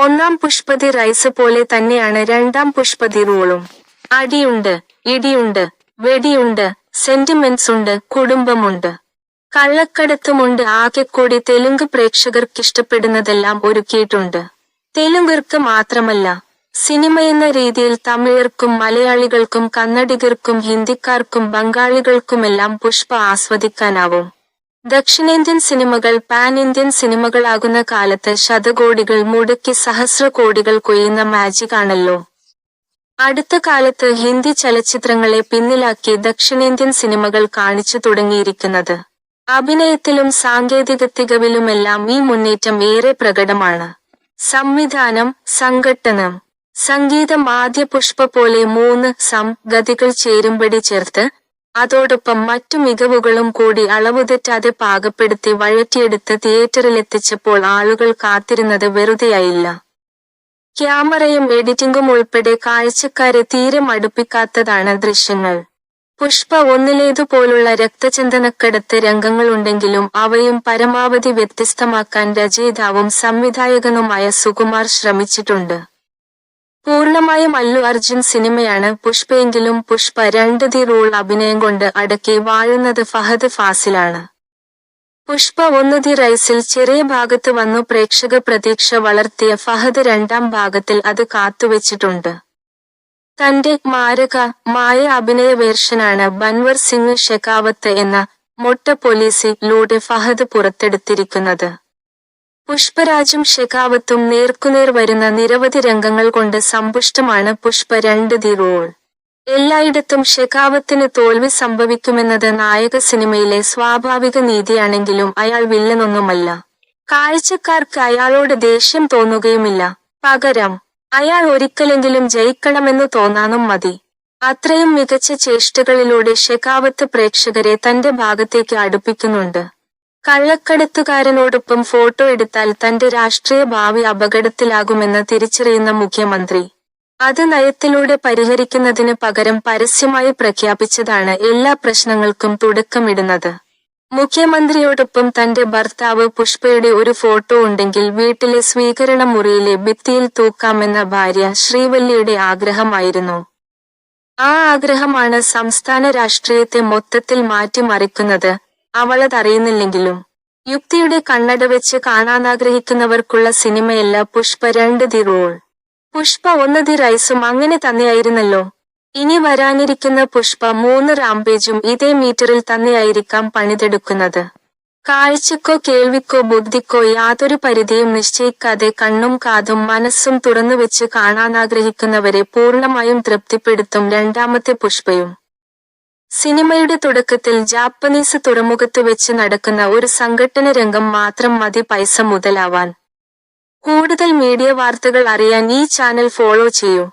ഒന്നാം പുഷ്പതി റൈസ് പോലെ തന്നെയാണ് രണ്ടാം പുഷ്പതി റോളും. അടിയുണ്ട് ഇടിയുണ്ട് വെടിയുണ്ട് സെന്റിമെന്റ്സ് ഉണ്ട് കുടുംബമുണ്ട്. കള്ളക്കടത്തുമുണ്ട് ആകെക്കൂടി തെലുങ്ക് പ്രേക്ഷകർക്ക് ഇഷ്ടപ്പെടുന്നതെല്ലാം ഒരുക്കിയിട്ടുണ്ട്. തെലുങ്കർക്ക് മാത്രമല്ല സിനിമയെന്ന രീതിയിൽ തമിഴർക്കും മലയാളികൾക്കും കന്നഡികർക്കും ഹിന്ദിക്കാർക്കും ബംഗാളികൾക്കുമെല്ലാം പുഷ്പ ആസ്വദിക്കാനാവും. ദക്ഷിണേന്ത്യൻ സിനിമകൾ പാൻ ഇന്ത്യൻ സിനിമകളാകുന്ന കാലത്ത് ശതകോടികൾ മുടക്കി സഹസ്ര കോടികൾ കൊയ്യുന്ന മാജിക് ആണല്ലോ. അടുത്ത കാലത്ത് ഹിന്ദി ചലച്ചിത്രങ്ങളെ പിന്നിലാക്കി ദക്ഷിണേന്ത്യൻ സിനിമകൾ കാണിച്ചു തുടങ്ങിയിരിക്കുന്നത്. അഭിനയത്തിലും സാങ്കേതിക തികവിലുമെല്ലാം ഈ മുന്നേറ്റം ഏറെ പ്രകടമാണ്. സംവിധാനം സംഘട്ടനം സംഗീതം ആദ്യ പുഷ്പ പോലെ മൂന്ന് സം ഗതികൾ ചേരുംപടി ചേർത്ത് അതോടൊപ്പം മറ്റു മികവുകളും കൂടി അളവുതെറ്റാതെ പാകപ്പെടുത്തി വഴറ്റിയെടുത്ത് തിയേറ്ററിലെത്തിച്ചപ്പോൾ ആളുകൾ കാത്തിരുന്നത് വെറുതെയായില്ല. ക്യാമറയും എഡിറ്റിംഗും ഉൾപ്പെടെ കാഴ്ചക്കാരെ തീരെ മടുപ്പിക്കാത്തതാണ് ദൃശ്യങ്ങൾ. പുഷ്പ ഒന്നിലേതുപോലുള്ള രക്തചന്ദനക്കടത്ത് രംഗങ്ങളുണ്ടെങ്കിലും അവയും പരമാവധി വ്യത്യസ്തമാക്കാൻ രചയിതാവും സംവിധായകനുമായ സുകുമാർ ശ്രമിച്ചിട്ടുണ്ട്. പൂർണമായും മല്ലു അർജുൻ സിനിമയാണ്. പുഷ്പയെങ്കിലും പുഷ്പ രണ്ട് ദി റോൾ അഭിനയം കൊണ്ട് അടക്കി വാഴുന്നത് ഫഹദ് ഫാസിലാണ്. പുഷ്പ ഒന്ന് ദി റൈസിൽ ചെറിയ ഭാഗത്ത് വന്നു പ്രേക്ഷക പ്രതീക്ഷ വളർത്തിയ ഫഹദ് രണ്ടാം ഭാഗത്തിൽ അത് കാത്തുവച്ചിട്ടുണ്ട്. തന്റെ മാരക മായ അഭിനയ വേർഷനാണ് ബൻവർ സിംഗ് ഷെഖാവത്ത് എന്ന മൊട്ട പോലീസിലൂടെ ഫഹദ് പുറത്തെടുത്തിരിക്കുന്നത്. പുഷ്പരാജും ഷെഖാവത്തും നേർക്കുനേർ വരുന്ന നിരവധി രംഗങ്ങൾ കൊണ്ട് സമ്പുഷ്ടമാണ് പുഷ്പ രണ്ട് ദി റോൾ എല്ലായിടത്തും ഷെഖാവത്തിന് തോൽവി സംഭവിക്കുമെന്നത് നായക സിനിമയിലെ സ്വാഭാവിക നീതിയാണെങ്കിലും അയാൾ വില്ലനൊന്നുമല്ല. കാഴ്ചക്കാർക്ക് അയാളോട് ദേഷ്യം തോന്നുകയുമില്ല. പകരം അയാൾ ഒരിക്കലെങ്കിലും ജയിക്കണമെന്ന് തോന്നാനും മതി. അത്രയും മികച്ച ചേഷ്ടകളിലൂടെ ഷെഖാവത്ത് പ്രേക്ഷകരെ തന്റെ ഭാഗത്തേക്ക് അടുപ്പിക്കുന്നുണ്ട്. കള്ളക്കടത്തുകാരനോടൊപ്പം ഫോട്ടോ എടുത്താൽ തന്റെ രാഷ്ട്രീയ ഭാവി അപകടത്തിലാകുമെന്ന് തിരിച്ചറിയുന്ന മുഖ്യമന്ത്രി. അത് നയത്തിലൂടെ പരിഹരിക്കുന്നതിന് പകരം പരസ്യമായി പ്രഖ്യാപിച്ചതാണ് എല്ലാ പ്രശ്നങ്ങൾക്കും തുടക്കമിടുന്നത്. മുഖ്യമന്ത്രിയോടൊപ്പം തന്റെ ഭർത്താവ് പുഷ്പയുടെ ഒരു ഫോട്ടോ ഉണ്ടെങ്കിൽ വീട്ടിലെ സ്വീകരണ മുറിയിലെ ഭിത്തിയിൽ തൂക്കാമെന്ന ഭാര്യ ശ്രീവല്ലിയുടെ ആഗ്രഹമായിരുന്നു. ആ ആഗ്രഹമാണ് സംസ്ഥാന രാഷ്ട്രീയത്തെ മൊത്തത്തിൽ മാറ്റിമറിക്കുന്നത്. അവളതറിയുന്നില്ലെങ്കിലും യുക്തിയുടെ കണ്ണട വെച്ച് കാണാനാഗ്രഹിക്കുന്നവർക്കുള്ള സിനിമയല്ല പുഷ്പ രണ്ട് ദി റോൾ. പുഷ്പ ഒന്ന് ദി റൈസും അങ്ങനെ തന്നെയായിരുന്നല്ലോ. ഇനി വരാനിരിക്കുന്ന പുഷ്പ മൂന്ന് റാംപേജും ഇതേ മീറ്ററിൽ തന്നെയായിരിക്കാം പണിതെടുക്കുന്നത്. കാഴ്ചക്കോ കേൾവിക്കോ ബുദ്ധിക്കോ യാതൊരു പരിധിയും നിശ്ചയിക്കാതെ കണ്ണും കാതും മനസ്സും തുറന്നുവെച്ച് കാണാനാഗ്രഹിക്കുന്നവരെ പൂർണമായും തൃപ്തിപ്പെടുത്തും രണ്ടാമത്തെ പുഷ്പയും. സിനിമയുടെ തുടക്കത്തിൽ ജാപ്പനീസ് തുറമുഖത്ത് വെച്ച് നടക്കുന്ന ഒരു സംഘടന രംഗം മാത്രം മതി പൈസ മുതലാവാൻ. കൂടുതൽ മീഡിയ വാർത്തകൾ അറിയാൻ ഈ ചാനൽ ഫോളോ ചെയ്യൂ.